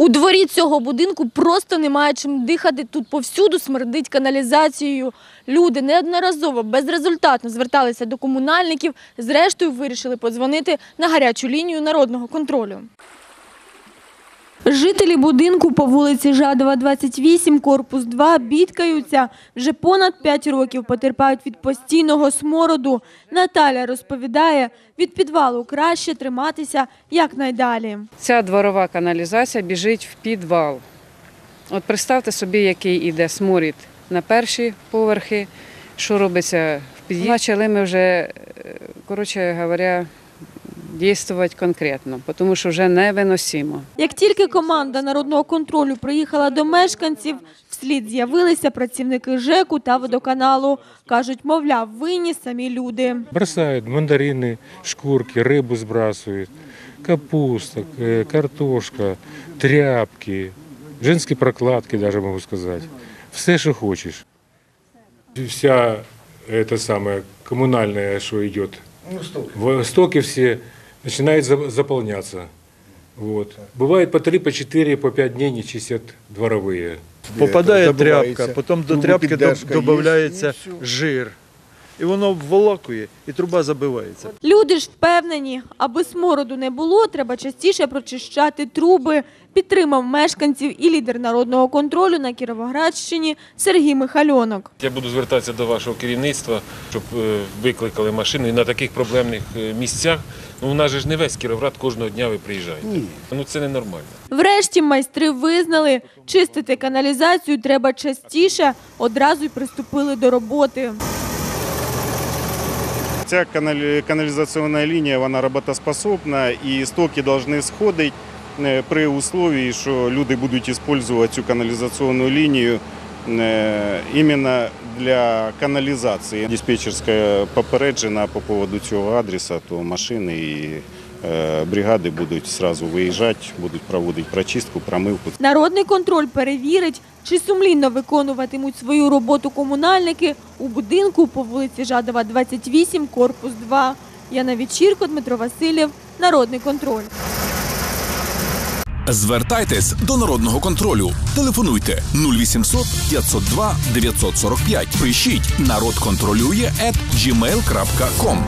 У дворі цього будинку просто немає чим дихати. Тут повсюду смердить каналізацією. Люди неодноразово безрезультатно зверталися до комунальників. Зрештою, вирішили подзвонити на гарячу лінію народного контролю. Жителі будинку по вулиці Жадова, 28, корпус 2, бідкаються. Вже понад 5 років потерпають від постійного смороду. Наталя розповідає, від підвалу краще триматися якнайдалі. Ця дворова каналізація біжить в підвал. От представте собі, який іде сморід на перші поверхи, що робиться в під'їзді. Почали ми вже, е, коротше говоря, діяти конкретно, тому що вже невиносимо. Як тільки команда народного контролю приїхала до мешканців, вслід з'явилися працівники ЖЕКу та водоканалу. Кажуть, мовляв, винні самі люди. Бросают мандарины, шкурки, рыбу сбрасывают, капуста, э, картошка, тряпки, женские прокладки даже могу сказать. Все, что хочешь. Вся это самое коммунальное, что идет, в стоки все начинает за- заполняться. Вот. Бывает по три, по четыре, по пять дней не чистят дворовые. Попадає Забивається. тряпка, потім до Труба тряпки піддержка є, додається і все. жир. І воно обволакує, і труба забивається. Люди ж впевнені, аби смороду не було, треба частіше прочищати труби. Підтримав мешканців і лідер народного контролю на Кіровоградщині Сергій Михальонок. Я буду звертатися до вашого керівництва, щоб е, викликали машину і на таких проблемних е, місцях. Ну, у нас же ж не весь Кіровград кожного дня ви приїжджаєте. Ну це ненормально. Врешті майстри визнали, чистити каналізацію треба частіше, одразу й приступили до роботи. Ця каналі- каналізаційна лінія вона роботоспособна і стоки повинні сходити е, при условии, що люди будуть використовувати цю каналізаційну лінію іменно для каналізації. Диспетчерська попереджена по поводу цього адреса, то машини і бригади будуть одразу виїжджати, будуть проводити прочистку, промивку. Народний контроль перевірить, чи сумлінно виконуватимуть свою роботу комунальники у будинку по вулиці Жадова, 28, корпус 2. Яна Вечірко, Дмитро Васильєв, Народний контроль. Звертайтесь до народного контролю. Телефонуйте 0800 502 945. Пишіть народ контролює at gmail.com.